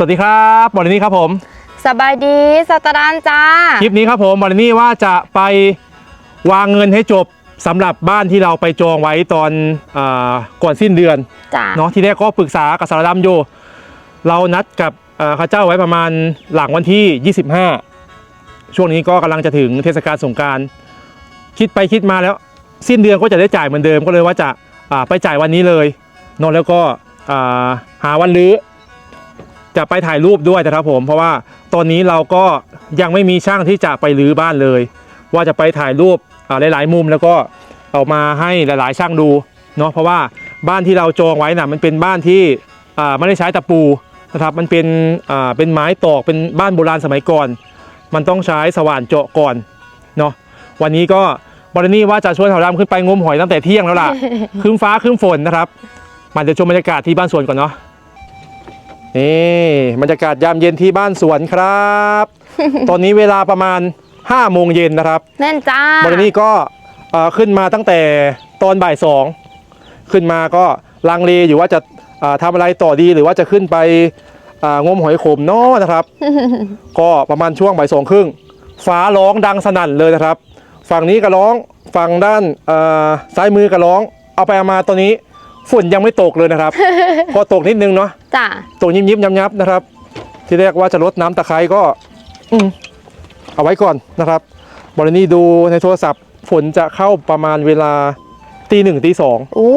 สวัสดีครับบอลนี่ครับผม สบายดีสตาร์ดานจ้า คลิปนี้ครับผมบอลนี่ว่าจะไปวางเงินให้จบสำหรับบ้านที่เราไปจองไว้ตอนอาก่อนสิ้นเดือนจ้าเนาะทีแรกก็ปรึกษากับสารดัมอยู่ เรานัดกับเอ่อข้าเจ้าไว้ประมาณหลังวันที่ 25 ช่วงนี้ก็กำลังจะถึงเทศกาลสงกรารคิดไปคิดมาแล้วสิ้นเดือนก็จะได้จ่ายเหมือนเดิมก็เลยว่าจะอ่าไปจ่ายวันนี้เลยเนอะแล้วก็อ่าหาวันรื้อ จะไปถ่ายรูปด้วยนะครับผม เพราะว่าตอนนี้เราก็ยังไม่มีช่างที่จะไปรื้อบ้านเลย ว่าจะไปถ่ายรูปอ่าหลาย ๆ มุมแล้วก็เอามาให้หลาย ๆ ช่างดูเนาะเพราะว่าบ้านที่เราจองไว้น่ะมันเป็นบ้านที่อ่าไม่ได้ใช้ตะปูนะครับมันเป็นอ่าเป็นไม้ตอกเป็นบ้านโบราณสมัยก่อน มันต้องใช้สว่านเจาะก่อนเนาะวันนี้ก็บรินี่ว่าจะชวนเขาดำขึ้นไปงมหอยตั้งแต่เที่ยงแล้วล่ะครึ้มฟ้าครึ้มฝนนะครับมาเดี๋ยวชมบรรยากาศที่บ้านสวนก่อนเนาะ นี่บรรยากาศยามเย็นที่บ้านสวนครับ ตอนนี้เวลาประมาณ5โมงเย็นนะครับแน่นจ้าบรินี่ก็เอ่อขึ้นมาตั้งแต่ตอนบ่ายสองขึ้นมาก็ลังเลอยู่ว่าจะอ่าทำอะไรต่อดีหรือว่าจะขึ้นไปอ่างมหอยขมเนาะนะครับ ก็ประมาณช่วงบ่ายสองครึ่งฟ้าร้องดังสนั่นเลยนะครับ ฝั่งนี้ก็ร้องฝั่งด้านเอ่อซ้ายมือก็ร้อง เอาไปเอามาตอนนี้ ฝนยังไม่ตกเลยนะครับ พอตกนิดนึงเนาะจ้าตกยิบยิบยับยับนะครับ ที่แรกว่าจะลดน้ำตะไคร้ก็ อืมเอาไว้ก่อนนะครับบริณีดูในโทรศัพท์ ฝนจะเข้าประมาณเวลาตีหนึ่งตีสองอู้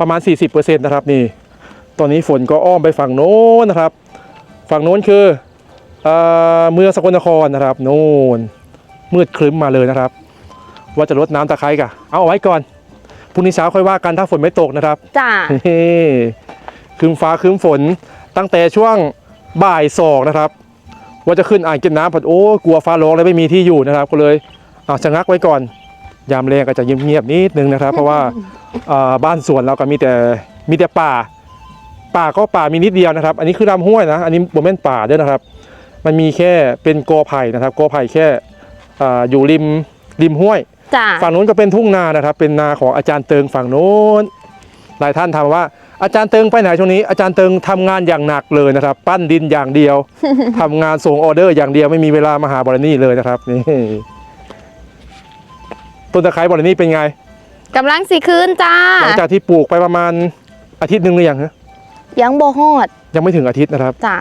ประมาณ 40%นะครับนี่ ตอนนี้ฝนก็อ้อมไปฝั่งโน้นนะครับ ฝั่งโน้นคือเอ่อเมืองสกลนครนะครับ โน่นมืดครึ้มมาเลยนะครับ ว่าจะลดน้ำตะไคร้กะเอาเอาไว้ก่อนพ รุ่งนี้เช้าค่อยว่ากันถ้าฝนไม่ตกนะครับจ้าเฮ้ครึ้มฟ้าครึ้มฝนตั้งแต่ช่วงบ่ายสองนะครับ ว่าจะขึ้นอ่างเก็บน้ำผัดโอ้กลัวฟ้าร้องแล้วไม่มีที่อยู่นะครับ ก็เลยเอาชะงักไว้ก่อน ยามแรงก็จะเงียบๆนิดนึงนะครับ เพราะว่าเอ่อบ้านสวนเราก็มีแต่มีแต่ป่า ป่าก็ป่ามีนิดเดียวนะครับ อันนี้คือลำห้วยนะ อันนี้โมเมนต์ป่าด้วยนะครับ มันมีแค่เป็นกอไผ่นะครับกอไผ่แค่อ่าอยู่ริมริมห้วย จ้าฝั่งนู้นก็เป็นทุ่งนานะครับ เป็นนาของอาจารย์เติงฝั่งนู้นหลายท่านถามว่าอาจารย์เติงไปไหนช่วงนี้อาจารย์เติงทำงานอย่างหนักเลยนะครับ ปั้นดินอย่างเดียวทำงานส่งออเดอร์อย่างเดียวไม่มีเวลามาหาบรินี่เลยนะครับนี่ต้นตะไคร้บรินี่เป็นไงกำลังสีคืนจ้าหลังจากที่ปลูกไปประมาณอาทิตย์หนึ่งหรือยังฮะยังบ่ฮอด ยังไม่ถึงอาทิตย์นะครับจ้า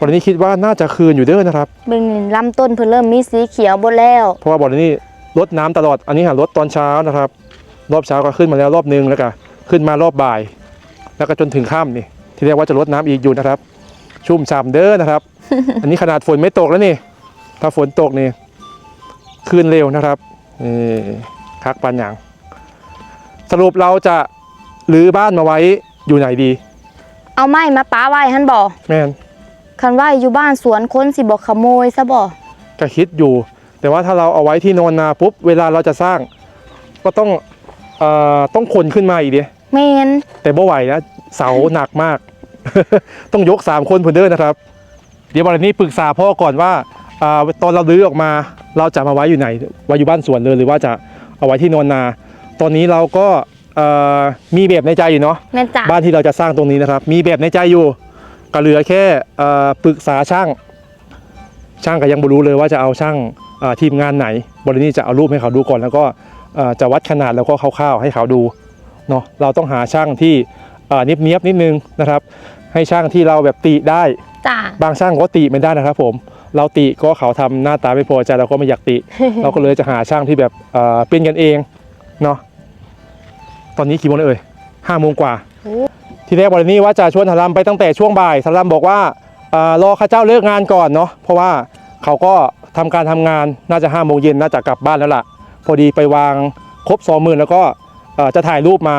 บรินี่คิดว่าน่าจะคืนอยู่เด้อนะครับเบิ่งนี่ลำต้นเพิ่นเริ่มมีสีเขียวบนแล้ว เพราะว่าบรินี่ ลดน้ำตลอดอันนี้หารดตอนเช้านะครับ รอบเช้าก็ขึ้นมาแล้วรอบหนึงแล้วก็ขึ้นมารอบบ่าย แล้วก็จนถึงค่ำนี่ ที่เรียกว่าจะลดน้ำอีกอยู่นะครับ ชุ่มฉ่ำเด้อนะครับ อันนี้ขนาดฝนไม่ตกแล้วนี่ ถ้าฝนตกนี่คืนเร็วนะครับนี่คักปันอย่าง สรุปเราจะรื้อบ้านมาไว้อยู่ไหนดี เอาไม้มาป้าไว้หั่นบ่แม่นคันไว้อยู่บ้านสวนคนสิบ่ขโมยซะบ่ก็คิดอยู่ แต่ว่าถ้าเราเอาไว้ที่นอนนาปุ๊บเวลาเราจะสร้าง ก็ต้องเอ่อต้องขนขึ้นมาอีกเดียแม่นแต่บ่ไหวนะเสาหนักมาก ต้องยก3คนพนเดอร์นะครับ เดี๋ยววันนี้ปรึกษาพ่อก่อนว่าอ่าตอนเราลื้อออกมา เราจะมาไว้อยู่ไหนไว้อยู่บ้านสวนเลยหรือว่าจะเอาไว้ที่นอนนา ตอนนี้เราก็เอ่อมีแบบในใจอยู่เนาะ แม่นจ้าบ้านที่เราจะสร้างตรงนี้นะครับ มีแบบในใจอยู่ก็เหลือแค่เอ่อปรึกษาช่าง ช่างก็ยังไม่รู้เลยว่าจะเอาช่างเอ่อ ทีมงานไหนบรินี่จะเอารูปให้เขาดูก่อน แล้วก็เอ่อจะวัดขนาดแล้วก็คร่าวๆให้เขาดูเนาะเราต้องหาช่างที่เอ่อเนียบๆนิดนึงนะครับ ให้ช่างที่เราแบบติได้จ้าบางช่างก็ติไม่ได้นะครับ ผม เราติก็เขาทำหน้าตาไม่พอใจเราก็ไม่อยากติ เราก็เลยจะหาช่างที่แบบเอ่อเป็นกันเองเนาะตอนนี้กี่โมงแล้วเอ่ยห้าโมงกว่าโอ้ทีแรกวันนี้ว่าจะชวนสลัมไปตั้งแต่ช่วงบ่ายสลัมบอกว่าเอ่อรอข้าเจ้าเลิกงานก่อนเนาะเพราะว่าเขาก็ ทำการทำงานน่าจะห้าโมงเย็นน่าจะกลับบ้านแล้วล่ะ พอดีไปวางครบสองหมื่นแล้วก็เอ่อจะถ่ายรูปมา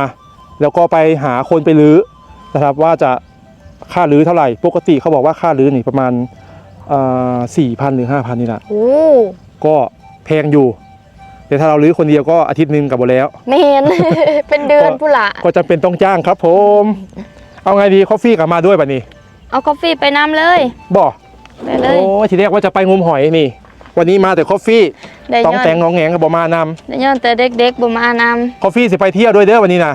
แล้วก็ไปหาคนไปรื้อนะครับว่าจะค่ารื้อเท่าไหร่ ปกติเขาบอกว่าค่ารื้อนี่ประมาณสี่พันหรือห้าพันนี่แหละโอ้ก็แพงอยู่แต่ถ้าเรารื้อคนเดียวก็อาทิตย์หนึ่งกลับหมดแล้วแม่นเป็นเดือนพุ่นละก็จำเป็นต้องจ้างครับผม เอาไงดีคอฟฟี่กลับมาด้วยป่ะนี่เอากาแฟไปน้ำเลยบ่ไปเลยโอ้ทีแรกว่าจะไปงมหอยนี่ วันนี้มาแต่คอฟฟี่ได้ต้องย้อนแต่งงองแงงกับบอมานได้ย้อนแต่เด็กๆบ่มานำคอฟฟี่สิไปเที่ยวด้วยเด้อวันนี้นะ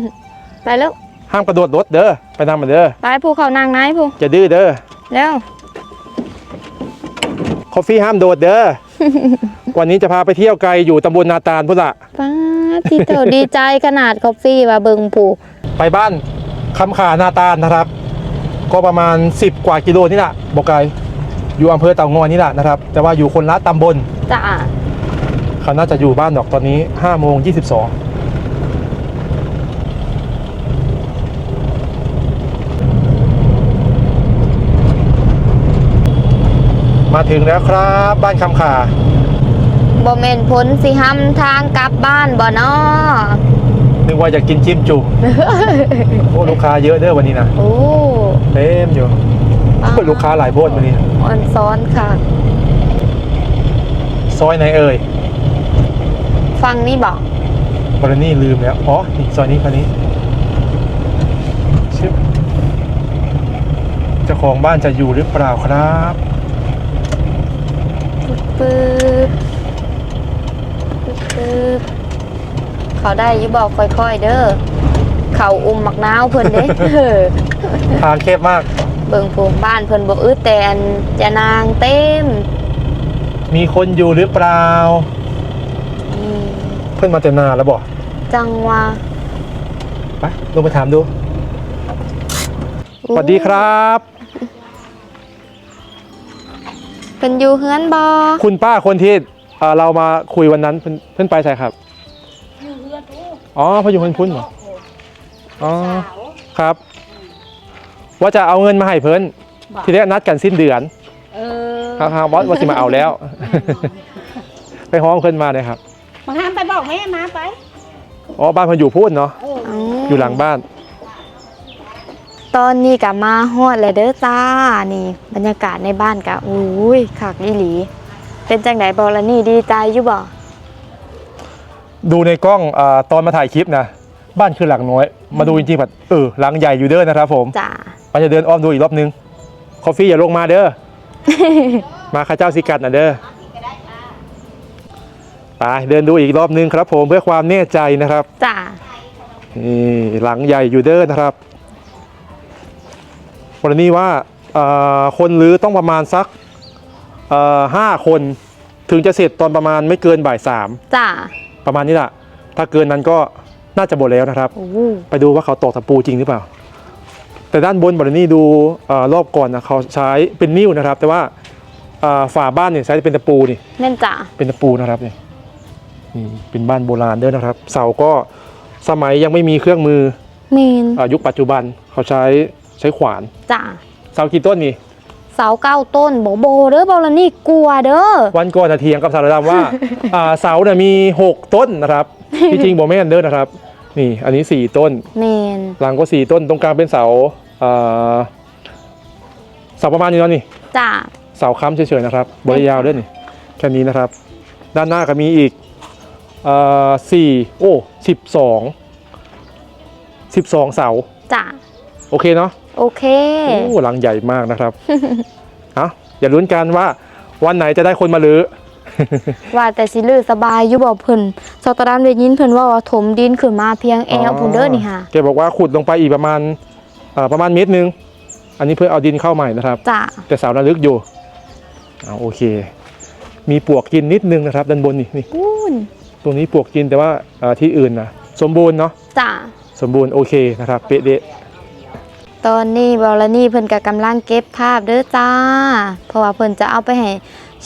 ำไปแล้วห้ามกระโดดรถเด้อไปนำมาเด้อไปผู้เขานางไหนผู้จะดื้อเด้อแล้วคอฟฟี่ห้ามโดดเด้อ วันนี้จะพาไปเที่ยวไกลอยู่ตำบลนาตาลพุ่นละป้าที่เธอดีใจขนาดคอฟฟี่ว่าเบิงผูไปบ้านคำขานาตาลนะครับ ก็ประมาณ 10 กว่ากิโลนี่แหละบอกไกล อยู่อำเภอเต่างอยนี่แหละนะครับ แต่ว่าอยู่คนละตำบลจ้าเขาน่าจะอยู่บ้านดอกตอนนี้5โมง22มาถึงแล้วครับบ้านคำขาบ่แม่นพ้นสิห้ำทางกลับบ้านบ่น้อนึกว่าจะกินจิ้มจุ่มโอ้ลูกค้าเยอะเด้อวันนี้นะโอ้เต็มอยู่ ป้าโอ้ยลูกค้าหลายโพดวันนี้ออนซ้อนค่ะ ซอยไหนเอ่ยฟังนี่บอกบรนี่ลืมแล้ว อ๋อนี่ซอยนี้คันนี้ชิบเจ้าของบ้านจะอยู่หรือเปล่าครับปึ๊บปึ๊บปึ๊บเขาได้อยุบอกค่อยๆเด้อเขาอุ้มมักนาวเพิ่นเด้เออทางแคบมาก เบิ่งผูบ้านเพิ่นบ่อึดแต่อันจะนางเต็มมีคนอยู่หรือเปล่า อืมเพื่อนมาแต่นานแล้วบอกจังว่าไปลงไปถามดูสวัสดีครับ เพิ่นอยู่เฮือนบ่คุณป้าคนที่เอ่อเรามาคุยวันนั้นเพิ่นเพื่อนไปใส่ครับอ๋อเพออยู่เพื่อนพุ่นเหรออ๋อครับ ว่าจะเอาเงินมาให้เพิ่นทีแรกนัดกันสิ้นเดือนเออครับครับบอสว่าสิมาเอาแล้ว ไปห้องเพิ่นมาเลยครับมาห้ามไปบอกแม่มาไปอ๋อบ้านเพิ่นอยู่พูดเนาะเอออ๋อออยู่หลังบ้าน ตอนนี้ก็มาฮอดแล้วเด้อจ้านี่ บรรยากาศในบ้านก็อุ้ยคักอีหลี เป็นจังไดบ่ล่ะนี่ดีใจอยู่บ่ดูในกล้องอาตอนมาถ่ายคลิปนะ บ้านคือหลังน้อย มาดูจริงๆแบบเออหลังใหญ่อยู่เด้อนะครับผมจ้า เราจะเดินอ้อมดูอีกรอบนึงคอฟฟี่อย่าลงมาเด้อ มาข้าเจ้าสิกัดนะเด้อไปเดินดูอีกรอบนึงครับ ผมเพื่อความแน่ใจนะครับจ้านี่หลังใหญ่อยู่เด้อนะครับวันนี้ว่าเอ่อคนรื้อต้องประมาณสักเอ่อห้าคนถึงจะเสร็จตอนประมาณไม่เกินบ่ายสามจ้าประมาณนี้แหละถ้าเกินนั้นก็น่าจะหมดแล้วนะครับโอ้โหไปดูว่าเขาตอกตะปูจริงหรือเปล่า แต่ด้านบนบรินี่ดูเออรอบก่อนนะเขาใช้เป็นนิ้วนะครับ แต่ว่าเอ่อฝาบ้านเนี่ยใช้เป็นตะปูนี่แม่นจ้าเป็นตะปูนะครับนี่นี่เป็นบ้านโบราณเด้อนะครับ เสาก็สมัยยังไม่มีเครื่องมือเมนเออยุคปัจจุบันเขาใช้ใช้ขวานจ้าเสากี่ต้นนี่เสาเก้าต้นโบโบเด้อบ่ล่ะนี่กลัวเด้อวันก่อนนะเถียงกับสารดำว่าอ่าเสาเนี่ยมี6ต้นนะครับที่จริงโบแม่นเด้อนะครับ นี่อันนี้4ต้นเมนหลังก็4ต้นตรงกลางเป็นเสาเอ่อเสาประมาณนี้เนาะนี่จ้าเสาค้ำเฉยๆนะครับบริยาวด้วยนี่แค่นี้นะครับ ด้านหน้าก็มีอีกเอ่อสี่โอ้สิบสองสิบสองเสาจ้าโอเคเนาะโอเคโอ้หลังใหญ่มากนะครับเอาอย่าลุ้นกันว่าวันไหนจะได้คนมาลือ้อ ว่าแต่สิลือสบายอยู่บ่เพิ่นสตอดามได้ยินเพิ่นว่าว่าถมดินขึ้นมาเพียงแอวพุ่นเด้อนี่ค่ะแกบอกว่าขุดลงไปอีกประมาณเอ่อประมาณเมตรหนึง อันนี้เพื่อเอาดินเข้าใหม่นะครับจ้าแต่เสาระลึกอยู่เอาโอเค มีปวกกินนิดนึงนะครับ ด้านบนนี่นี่พูนตรงนี้ปวกกินแต่ว่าเอ่อที่อื่นนะสมบูรณ์เนาะจ้าสมบูรณ์โอเคนะครับ เป๊ะเดะตอนนี้บอลนี่เพิ่นก็กำลังเก็บภาพเด้อจ้า เพราะว่าเพิ่นจะเอาไปให้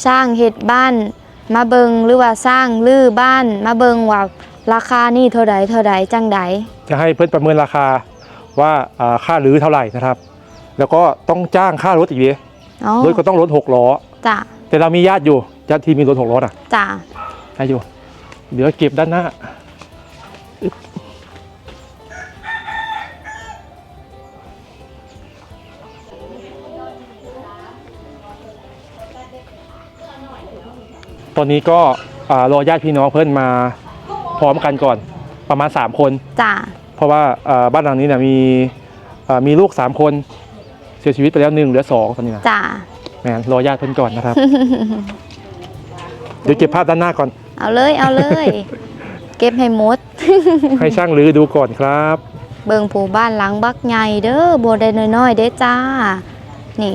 สร้างเฮ็ดบ้าน มาเบิงหรือว่าสร้างลื้อบ้าน มาเบิงว่าราคานี่เท่าใดเท่าใดจังใดจะให้เพื่อนประเมินราคาว่าอ่าค่ารื้อเท่าไหร่นะครับ แล้วก็ต้องจ้างค่ารถอีกดิอ๋อรถก็ต้องรถหกล้อจ้าแต่เรามีญาติอยู่ญาติที่มีรถหกล้ออะจ้าให้อยู่เดี๋ยวเก็บด้านหน้า ตอนนี้ก็อ่ารอญาติพี่น้องเพื่อนมาพร้อมกันก่อนประมาณ 3 คน จ้าเพราะว่าอ่าบ้านหลังนี้เนี่ยมีอ่ามีลูก 3 คนเสียชีวิตไปแล้วหนึ่งเหลือสองตอนนี้นะจ้าแหมรอญาติเพื่อนก่อนนะครับ เดี๋ยวเก็บภาพด้านหน้าก่อน เอาเลยเอาเลย เก็บให้หมด ให้ช่างรื้อดูก่อนครับ เบิงผู้บ้านหลังบักใหญ่เด้อบ่ได้น้อยๆเด้อจ้า นี่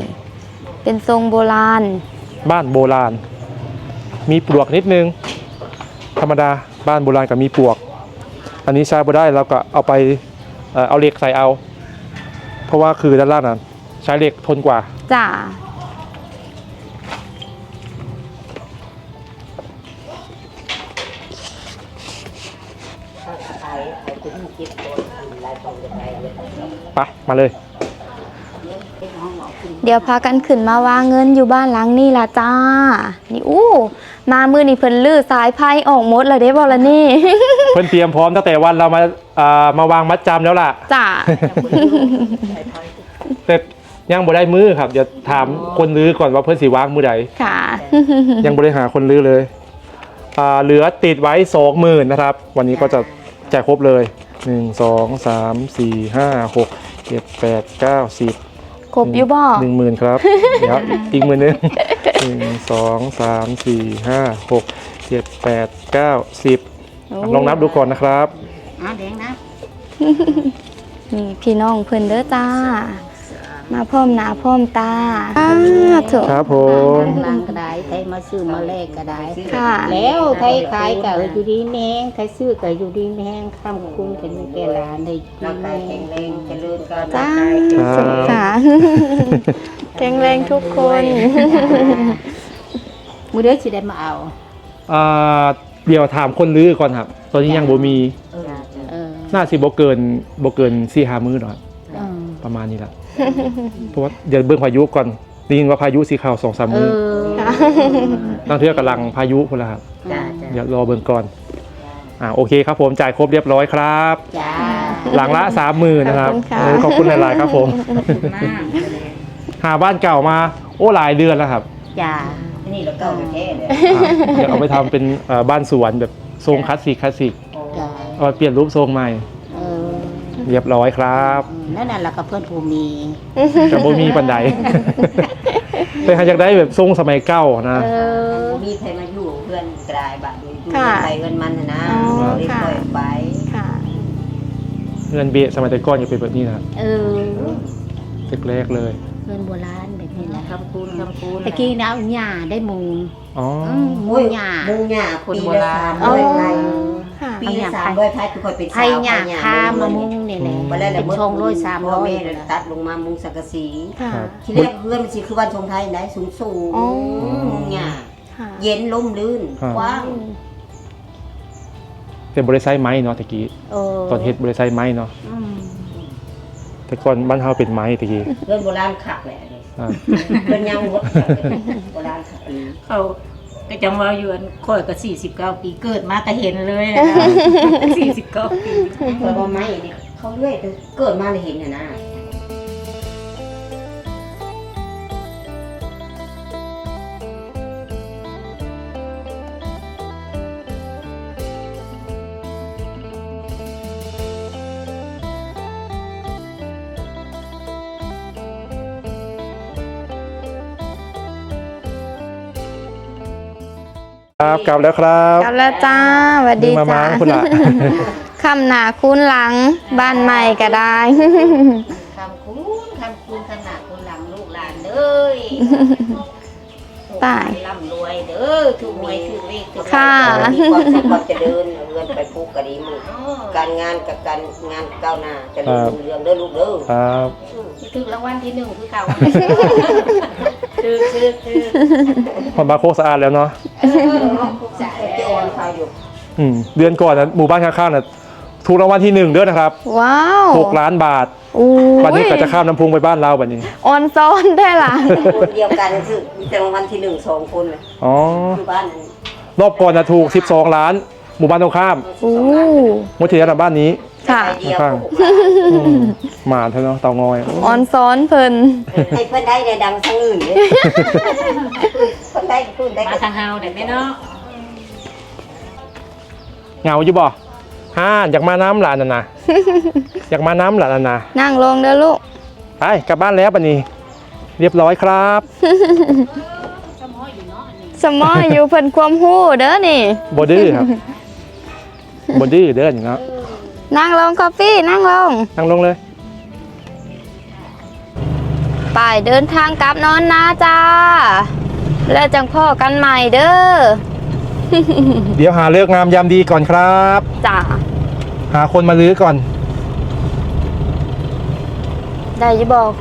เป็นทรงโบราณ บ้านโบราณ มีปลวกนิดนึง ธรรมดาบ้านโบราณกับมีปลวก อันนี้ใช้บ่ได้เราก็เอาไปเอ่อเอาเหล็กใส่เอา เพราะว่าคือด้านล่างนั้นใช้เหล็กทนกว่า จ้าไปมาเลย เดี๋ยวพากันขึ้นมาวางเงินอยู่บ้านหลังนี่ล่ะจ้า นี่อู้ มามือนี่เพิ่นลื้อสายไพ่ออกหมดเลยเด้บ่ละนี่ เพื่อนเตรียมพร้อมตั้งแต่วันเรามาอ่ามาวางมัดจำแล้วล่ะ จ้า แต่ยังบ่ได้มือครับเดี๋ยวถามคนรื้อก่อนว่าเพื่อนสีวางมือใด ค่ะ ยังบริหาคนรื้อเลยอ่าเหลือติดไว้สองหมื่นนะครับ วันนี้ก็จะแจกครบเลยหนึ่งสองสามสี่ห้าหกเจ็ดแปดเก้าสิบ ครบอยู่บ่หนึ่งหมื่นครับ เดี๋ยวอีกหมื่นหนึงหนึ่งสองสามสี่ห้าหกเจ็ดแปดเก้าสิบลองนับดูก่อนนะครับอะแดงนะ นี่พี่น้องเพิ่นเด้อจ้า มาพร้อมหน้าพร้อมตาอ้าเถอะครับผม ลางก็ได้ไทยมาซื้อมาแลกก็ได้ค่ะ แล้วไทยขายก็อยู่ดีแมงไทยซื้อก็อยู่ดีแมงคำคุณกันแก่หลานได้ร่างกายแข็งแรงเจริญก้าวหน้าจ้าค่ะแข็งแรงทุกคน มือเด้อสิได้มาเอา อ่าเดี๋ยวถามคนรื้อก่อนครับ ตอนนี้ยังบ่มีเออ น่าสิบ่เกินบ่เกินสี่ห้ามื้อหรอกครับเออประมาณนี้แหละ เพราะว่าเดี๋ยวเบิ่งพายุก่อนได้ยินว่าพายุสีขาวสองสามเอมื้ออตั้งเทื่อกำลังพายุพุ่นละครับจ้าเดี๋ยวรอเบิ่งก่อนอ่าโอเคครับผมจ่ายครบเรียบร้อยครับ จ้าหลังละสามหมื่นนะครับขอบคุณค่ะ เออขอบคุณหลายๆครับผมหาบ้านเก่ามาโอ้หลายเดือนแล้วครับจ้านี่เราเก่าแท้เลยอ่าเดี๋ยวเอาไปทำเป็นเอ่อบ้านสวนแบบทรงคลาสสิกคลาสสิกจ้าเอาไปเปลี่ยนรูปทรงใหม่เออ เรียบร้อยครับนั่นน่ะแล้วก็เพื่อนผู้มีแต่บ่มีปันไดแต่หากอยากได้แบบทรงสมัยเก่านะ เออมีใครมาอยู่เพื่อนกลายบ้านอยู่ค่ะไปเงินมันน่ะนะอ๋อเรียกค่ะ ปล่อยไปค่ะ เงินเบะสมัยแต่ก่อนอย่าเป็นแบบนี้นะครับเออ แรกๆเลยเพื่อนโบราณแบบนี้แหละ คำคูณคำคูณตะกี้นะเอาหญ้าได้มุงอ๋ออืมมุโอ้ยงหญ้า มุงหญ้าคนปีโบละราณสามร้อยไทยค่ะปีละสามร้อยไทยคือคอยเป็นไผ่หญ้าคามามุงนี่แหละมาแล้วแหละเป็นชงร้อยสามร้อยแม่ตัดลงมามุงสังกะสี ค่ะครับที่แรกเพื่อนมันสิคือวันทรงไทยไหนสูงสูงอ๋อ มุงหญ้าค่ะเย็นล่มลื่นครับ กว้างเป็นบริษัทไม้เนาะตะกี้เออตอนเฮ็ดบริษัทไม้เนาะอืมแต่ก่อนบ้านเฮาเป็นไม้ตะกี้เพื่อนโบราณขักแหละอ่าเพื่อนยังวัดโบราณขักอีกเขาก็จังว่าอยู่อันข่อยก็สี่สิบเก้าปีเกิดมาก็เห็นเลยนะสี่สิบเก้าปี เพราะว่าไม้เนี่ยเขาเลื่อยแต่เกิดมาเลยเห็นน่ะนะ ครับกลับแล้วครับกลับแล้วจ้าสวัสดีดึงมาจ้ามาคุณล่ะคำหนาคุ้นหลังบ้านใหม่ก็ได้คำคูณคำคูณขนาดคนหลังลูกหลานเด้ย ป่าย ร่ำรวยเด้อถูกหวยถูกเลขถูกค่ะ มีความสุขความเจริญเอาเงินไปปลูกกะดีมือการงานกับการงานก้าวหน้าเจริญรุ่งเรืองเด้อลูกเด้อครับถึงรางวัลที่หนึ่งคือเก่าคือคือคือพอบาโคกสะอาดแล้วเนาะจะจะออนเขาอยู่อืมเดือนก่อนนะหมู่บ้านข้างๆน่ะถูกรางวัลที่หนึ่งเด้อนะครับว้าว หกล้านบาทอู้ วันนี้ก็จะข้ามน้ำพุงไปบ้านเราแบบนี้ ออนซ้อนได้ล่ะคนเดียวกันคือมีแต่รางวัลที่หนึ่งสองคนเลยอ๋ออยู่บ้านนั้นรอบก่อนนะถูก 12 ล้าน หมู่บ้านตรงข้ามอู้งวดที่แล้วนะบ้านนี้ค่ะไปเดียวข้างอืมหมาเท่าเนาะเตางอยออนซ้อนเพิ่นให้เพื่อนได้ในดังทั้งอื่นเลยเพื่อนได้เพื่อนได้มาทางเฮาได้ไหมเนาะ เหงาอยู่บ่ ฮ่าอยากมาน้ำหลานน่ะนะอยากมาน้ำหลานน่ะนะนั่งลงเด้อลูก ไปกลับบ้านแล้วปันนี้เรียบร้อยครับสมออยู่เพิ่นความฮู้เด้อนี่บอดี้ครับบอดี้เดินเนาะนั่งลงคอฟฟี่นั่งลง นั่งลงเลยไปเดินทางกลับนอนนะจ้า แล้วจังพ่อกันใหม่เด้อ เดี๋ยวหาเลิกงามยามดีก่อนครับ จ้าหาคนมาลื้อก่อน ได้อยิบอก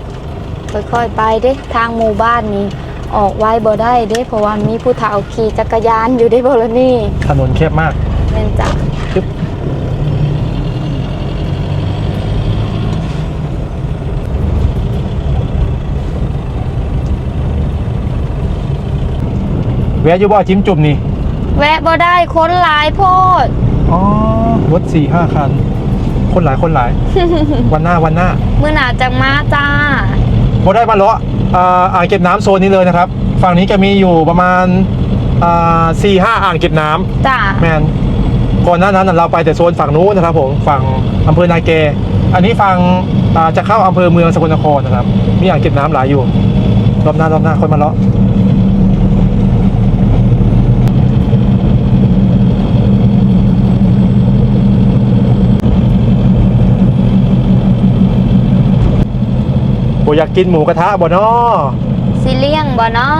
ค่อยๆไปเด้ ทางหมู่บ้านนี้ ออกไว้บ่ได้เด้ เพราะว่ามีผู้เฒ่าขี่จักรยานอยู่ได้บ่ละนี่ถนนแคบมากแม่นจ้ะจึ๊บแวะอยู่บ่จิ้มจุ่มนี่ แวะบ่ได้คนหลายโพด อ๋อรถสี่ห้าคัน คนหลายคนหลาย วันหน้าวันหน้ามื้อหน้าจังมาจ้าโมได้มาเลาะอ่าอ่างเก็บน้ำโซนนี้เลยนะครับ ฝั่งนี้จะมีอยู่ประมาณสี่ห้าอ่างเก็บน้ำ จ้า แมนก่อนหน้านั้นนะเราไปแต่โซนฝั่งนู้นนะครับผมฝั่งอำเภอนาเก อันนี้ฝั่งอ่าจะเข้าอำเภอเมืองสกลนครนะครับ มีอ่างเก็บน้ำหลายอยู่ รอบหน้ารอบหน้าค่อยมาเลาะ บอยากกินหมูกระทะบ่เนาะสิเลี่ยงบ่เนาะ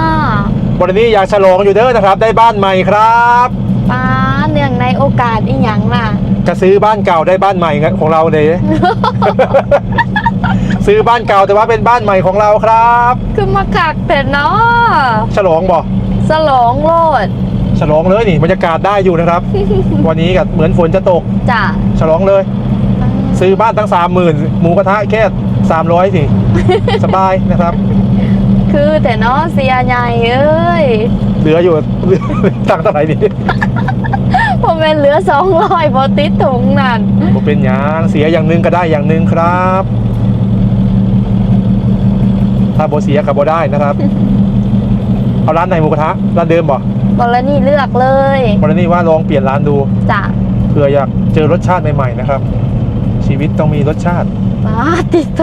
วันนี้อยากฉลองอยู่เด้อนะครับ ได้บ้านใหม่ครับป้าเนื่องในโอกาสอีหยังล่ะจะซื้อบ้านเก่าได้บ้านใหม่ของเราเลย ซื้อบ้านเก่าแต่ว่าเป็นบ้านใหม่ของเราครับคือมาคักแต่เนาะฉลองบ่สลองโลดฉลองเลยนี่บรรยากาศได้อยู่นะครับ วันนี้กับเหมือนฝนจะตกจ้ะฉลองเลย ซื้อบ้านตั้งสามหมื่นหมูกระทะแค่ สามร้อยสิ สบายนะครับ คือแต่เนาะเสียใหญ่เอ้ย เหลืออยู่เหลือตังค์เท่าไหร่นี่ผมเป็นเหลือสองร้อยบอติดถุงนั่นผมเป็นอย่างเสียอย่างหนึ่งก็ได้อย่างหนึ่งครับ ถ้าโบเสียกับโบได้นะครับ เอาร้านไหนหมูกระทะร้านเดิมบ่บอลนี่เลือกเลยวันนี้ว่าลองเปลี่ยนร้านดูจ้ะเผื่ออยากเจอรสชาติใหม่ๆนะครับ ชีวิตต้องมีรสชาติ ป้าติดโต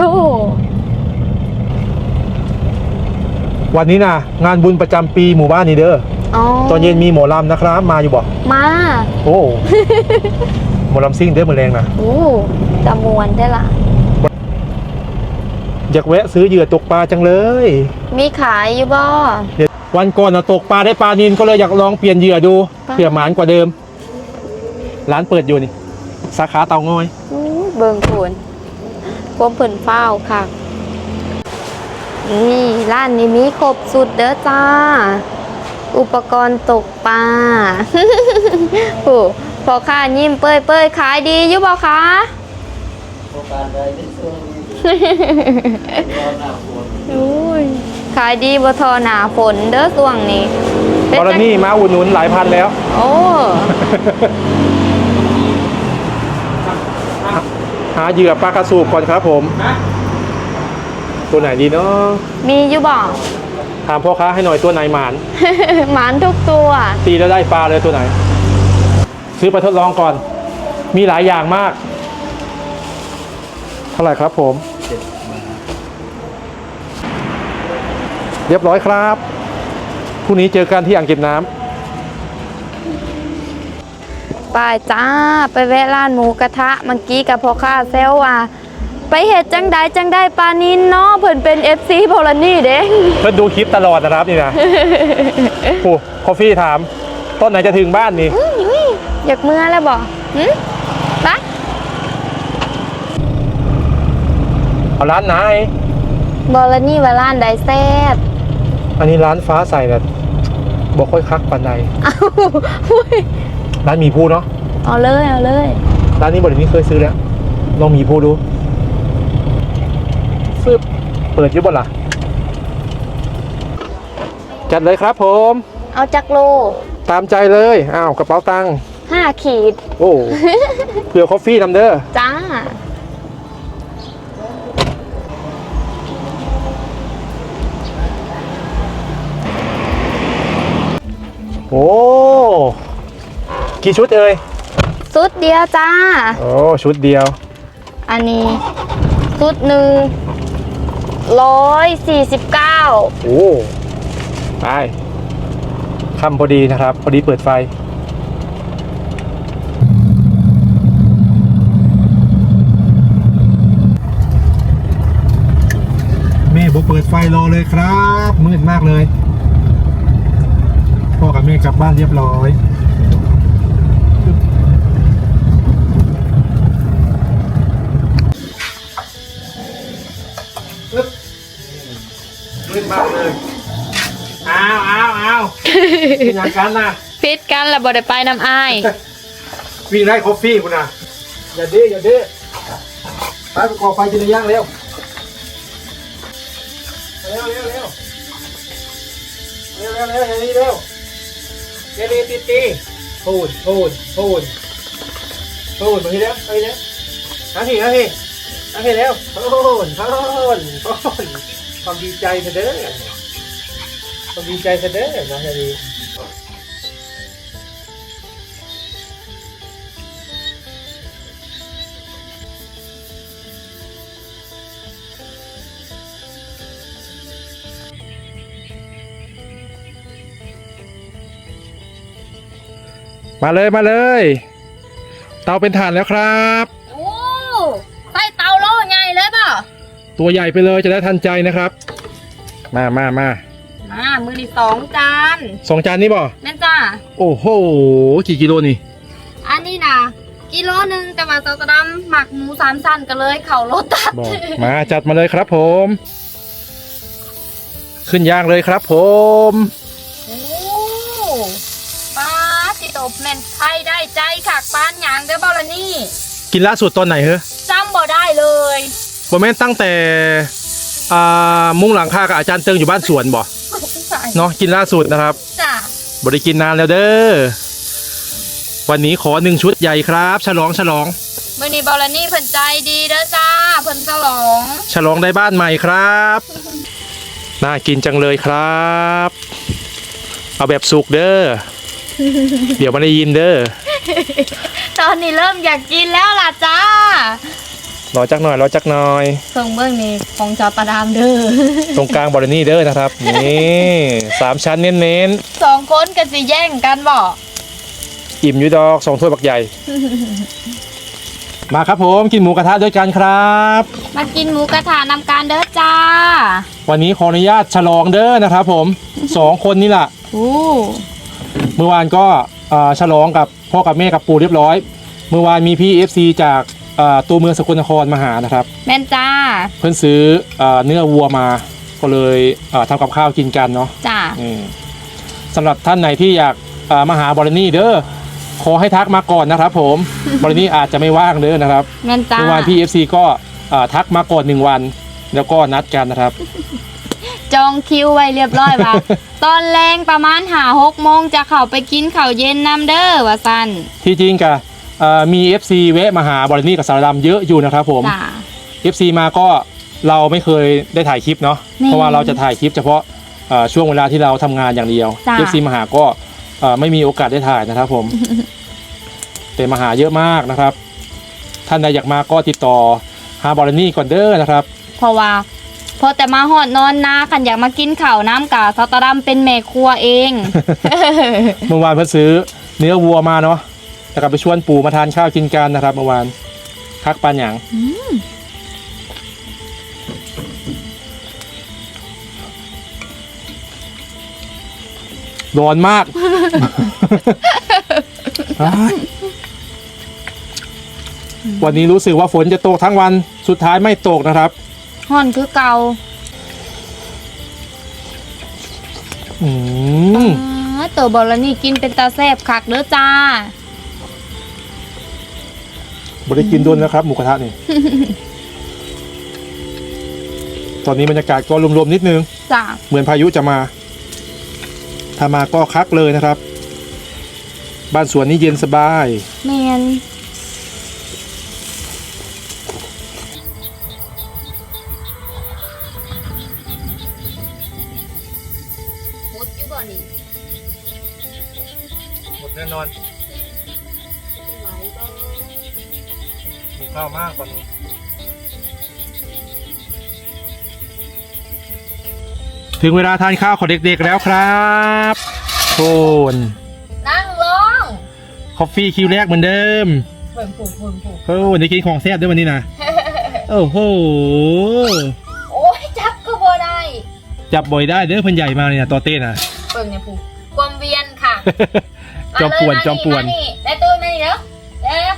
วันนี้นะงานบุญประจำปีหมู่บ้านนี้เด้ออ๋อตอนเย็นมีหมอลำนะครับ มาอยู่บ่มาโอ้ หมอลำซิ่งเด้อมือแรงนะโอ้จำมวนได้ละ อยากแวะซื้อเหยื่อตกปลาจังเลย มีขายอยู่บ่เดี๋ยววันก่อนนะตกปลาได้ปลานินก็เลยอยากลองเปลี่ยนเหยื่อดูปลา เผื่อหมานกว่าเดิม ร้านเปิดอยู่นี่ สาขาเตางอยอู้เบิ่งผล ความเพิ่นเฝ้าวค่ะ นี่ร้านนี้มีครบสุดเด้อจ้า อุปกรณ์ตกปลาโอ้พอค่ายิ้มเป้ยเป้ยขายดีอยู่บ่คะอุ้ยขายดีบ่ทอหนาฝนเด้อส่วงนี้เป็กรจังณีมาอุดหนุนหลายพันแล้ว โอ้ หาเหยื่อปลากระสูบก่อนครับผม ตัวไหนดีเนาะมีอยู่บ่ถามพ่อค้าให้หน่อยตัวไหนหมาน หมานทุกตัว ตีแล้วได้ปลาเลยตัวไหน ซื้อไปทดลองก่อน มีหลายอย่างมาก เท่าไหร่ครับผม เรียบร้อยครับพรุ่งนี้เจอกันที่อ่างเก็บน้ำ ไปจ้าไปแวะร้านหมูกระทะเมื่อกี้กับพ่อค้าเซลว่าไปเห็ดจังใดจังได้ปลานินเนาะเพิ่นเป็น FC โพลานี่เด้เพื่อนดูคลิปตลอดนะครับนี่นะโอ้คอฟฟี่ถามต้นไหนจะถึงบ้านนี่อุ้ยอุ้ยอยากเมื่อแล้วบ่หึปะเอาร้านไหนบอลานี่ว่าร้านใดแซ่บอันนี้ร้านฟ้าใสแบบบอกค่อยคักปันใดเอ้าอุ้ย ร้านหมีภูเนาะเอาเลยเอาเลย ร้านนี้บรินี้เคยซื้อแล้วลองหมีภูดูฟึบเปิดอยุบบ่ล่ะ จัดเลยครับผม เอาจักโลตามใจเลยอ้าวกระเป๋าตังค์ห้าขีด โอ้ เผื่อคอฟฟี่นำเด้อจ้า โอ้ กี่ชุดเอ่ยสุดเดียวจ้า โอ้ชุดเดียว อันนี้สุดหนึ่งร้อยสี่สิบเก้าโอ้ไปคำพอดีนะครับ พอดีเปิดไฟ แม่บกเปิดไฟรอเลยครับ มืดมากเลย พ่อกับแม่กลับบ้านเรียบร้อย มืดมากเลยอ้าวอ้าวอ้าวเป็นอย่างกันนะพิดกันแล้วบ่ได้ไปน้ำอ้ายวิ่งไล่คอฟฟี่คุณนะอย่าดื้ออย่าดื้อไปไปก่อไฟกินในย่างเร็วเร็วเร็วเร็วเร็วเร็วเร็วอย่างนี้เร็วเร็วเร็วตีตีพูดพูดพูดพูดมาทีเร็วมาทีเร็วนาทีนาทีนาทีเร็วพูดพูดพูด ความดีใจเด็จความดีใจเด็จนะทีนี้มาเลยมาเลย เตาเป็นถ่านแล้วครับ ตัวใหญ่ไปเลยจะได้ทันใจนะครับ มามามามามือที่สองจานสองจานนี้บ่แม่นจ้าโอ้โหกี่กิโลนี่ อันนี้นะกิโลหนึ่งแต่ว่าเตาตะดำหมักหมูสามสั้นก็เลย เข่ารถตัดบอกมาจัดมาเลยครับผม ขึ้นย่างเลยครับผมโอ้ปลาสิตบแม่นไทยได้ใจขากปานหยางเด้อบอลนี่ กินล่าสุดตอนไหนเหรอจำบ่ได้เลย บอแม่นตั้งแต่อ่ามุ้งหลังคากับอาจารย์เติงอยู่บ้านสวนบ่เนาะกินล่าสุดนะครับจ้ะบริกินนานแล้วเด้อวันนี้ขอหนึ่งชุดใหญ่ครับ ฉลองฉลองมื่อนี้บอลนี่เพิ่นใจดีเด้อจ้าเพิ่นฉลอง ฉลองได้บ้านใหม่ครับ น่ากินจังเลยครับ เอาแบบสุกเด้อ เดี๋ยวไมันได้ยินเด้อ ตอนนี้เริ่มอยากกินแล้วล่ะจ้า รอจักหน่อยรอจักหน่อยส่งเบื้องนี้ของจอประดามเด้อตรงกลางบรินี่เด้อนะครับนี่สามชั้นเน้นสองคนกันสิแย่งกันบ่ๆอิ่มอยู่ดอกสองถ้วยบักใหญ่ มาครับผมกินหมูกระทะด้วยกันครับ มากินหมูกระทะนำการเด้อจ้าวันนี้ขออนุญาตฉลองเด้อนะครับผมสองคนนี่แหละอู้เมื่อวานก็เอ่อฉลองกับพ่อกับแม่กับปู่เรียบร้อย เมื่อวานมีพี่ FC จากเอ่อตัวเมืองสกลนครมาหานะครับ แม่นจ้าเพิ่นซื้อเอ่อเนื้อวัวมาก็เลยเอ่อทำกับข้าวกินกันเนาะจ้าอืมสำหรับท่านไหนที่อยากเอ่อมาหาบรนี่เด้อขอให้ทักมาก่อนนะครับ ผมบรนี่อาจจะไม่ว่างเด้อนะครับแม่นจ้าเมื่อวานพี่ FC ก็เอ่อทักมาก่อนหนึ่งวัน แล้วก็นัดกันนะครับ จองคิวไว้เรียบร้อยว่า ตอนแรงประมาณหาหกโมงจะเข้าไปกินข้าวเย็นนำเด้อว่าสันที่จริงกะ เอ่อมี FC แวะมาหาบรนี่กับสารดำเยอะอยู่นะครับผม จ้า FC มาก็เราไม่เคยได้ถ่ายคลิปเนาะนี่เพราะว่าเราจะถ่ายคลิปเฉพาะเอ่อช่วงเวลาที่เราทำงานอย่างเดียว จ้ะ FC มาหาก็เอ่อไม่มีโอกาสได้ถ่ายนะครับผม แต่มาหาเยอะมากนะครับ ท่านใดอยากมาก็ติดต่อหาบอลนี่ก่อนเด้อนะครับ เพราะว่าพอแต่มาหอดนอนนาขันอยากมากินข้าวน้ำกะซาตาดัมเป็นแม่ครัวเอง เมื่อวานเพิ่งซื้อเนื้อวัวมาเนาะ แล้วก็ไปชวนปู่มาทานข้าวกินกันนะครับเมื่อวานคักปันหยังร้อนมากอ้ายวันนี้รู้สึกว่าฝนจะตกทั้งวัน สุดท้ายไม่ตกนะครับห่อนคือเก่าอืมอ๋อตัวบอลนี่กินเป็นตาแซบคักเด้อจ้า บได้กินโดนแล้วครับหมูกระทะนี่ ตอนนี้บรรยากาศก็รวมๆนิดนึง จ้าเหมือนพายุจะมา ถ้ามาก็คักเลยนะครับ บ้านสวนนี่เย็นสบาย แมน ถึงเวลาทานข้าวของเด็กๆแล้วครับโทนนั่งลงคอฟฟี่คิวแรกเหมือนเดิมเบิ่งผูกเบิ่งผูกโอ้วันนี้กินของแซ่บด้วยวันนี้นะโอ้โหโอ้ยจับก็บ่ได้จับบ่อยได้เด้อเพิ่นใหญ่มากเลยนะตัวเต้น่ะเบิ่งเนี่ยผู้ความเวียนค่ะจอมป่วนจอมป่วนได้ตัวมานี่เด้อเด้อ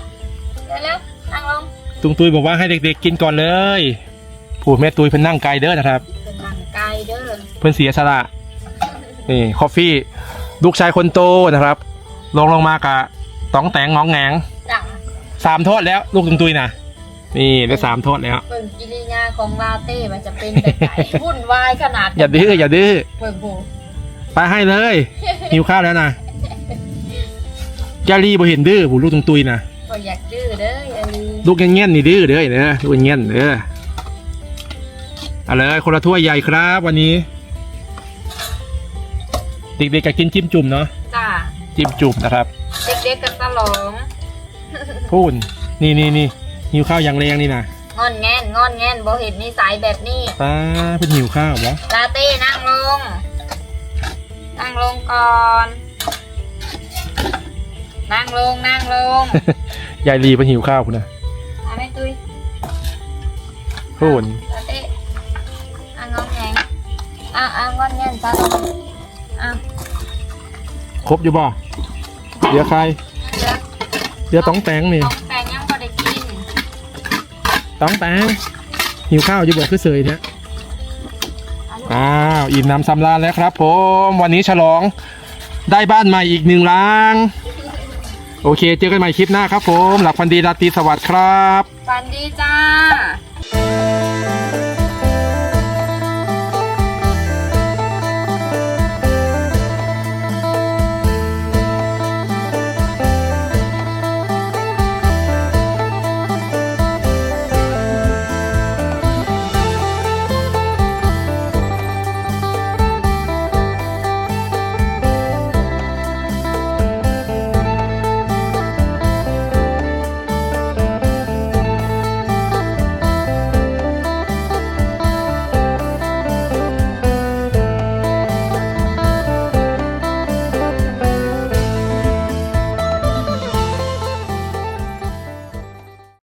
เด้อเร็วนั่งลงตุงตุยบอกว่าให้เด็กๆกินก่อนเลยผู้แม่ตุยเพิ่นนั่งไกลเด้อนะครับเป็นนั่งไกล เด้อเพื่อนเสียสละนี่คอฟฟี่ลูกชายคนโตนะครับ ลงลงมากะต้องแตงงองแงงจ้ะสามโทษแล้ว ลูกตุงตุยนะนี่ได้สามโทษแล้วเบิ่งกิริยาของลาเต้มันจะเป็นแบบไหนวุ่นวายขนาดอย่าดื้ออย่าดื้อเบิ่งผู้ไปให้เลยหิวข้าวแล้วนะยาลีบ่เห็นดื้อผู้ลูกตุงตุยนะบ่อยากดื้อเด้ออย่าลืมลูกเงี้ยนๆนี่ดื้อเด้อเด้อลูกเงี้ยนเด้อเอาเลยคนละถ้วยใหญ่ครับ วันนี้ เด็กๆก็กินจิ้มจุ่มเนาะจ้าจิ้มจุ่มนะครับ เด็กๆกันตลองพูนนี่นี่นี่หิวข้าวอย่างแรงนี่นะงอนแงนงอนแงนบ่เห็นนิสัยแบบนี้ป้าเป็นหิวข้าวเหรอลาเต้นั่งลง นั่งลงก่อน นั่งลงนั่งลง ยายลีเป็นหิวข้าวคุณนะเอาแม่ตุ้ยพูนลาเต้อะงอนแงนอะอะงอนแงนซะ อะครบอยู่บ่เหลือใครเดี๋ยวเหลือต้องแตงนี่ของแปงยังบ่ได้กินต้องแตงหิวข้าวอยู่บ่คือเสยเนี่ยอ้าวอิ่มน้ำสำราญแล้วครับผมวันนี้ฉลองได้บ้านใหม่อีกหนึ่งหลัง โอเค เจอกันใหม่คลิปหน้าครับผม หลับฟันดีราตรีสวัสดิ์ครับ ฟันดีจ้า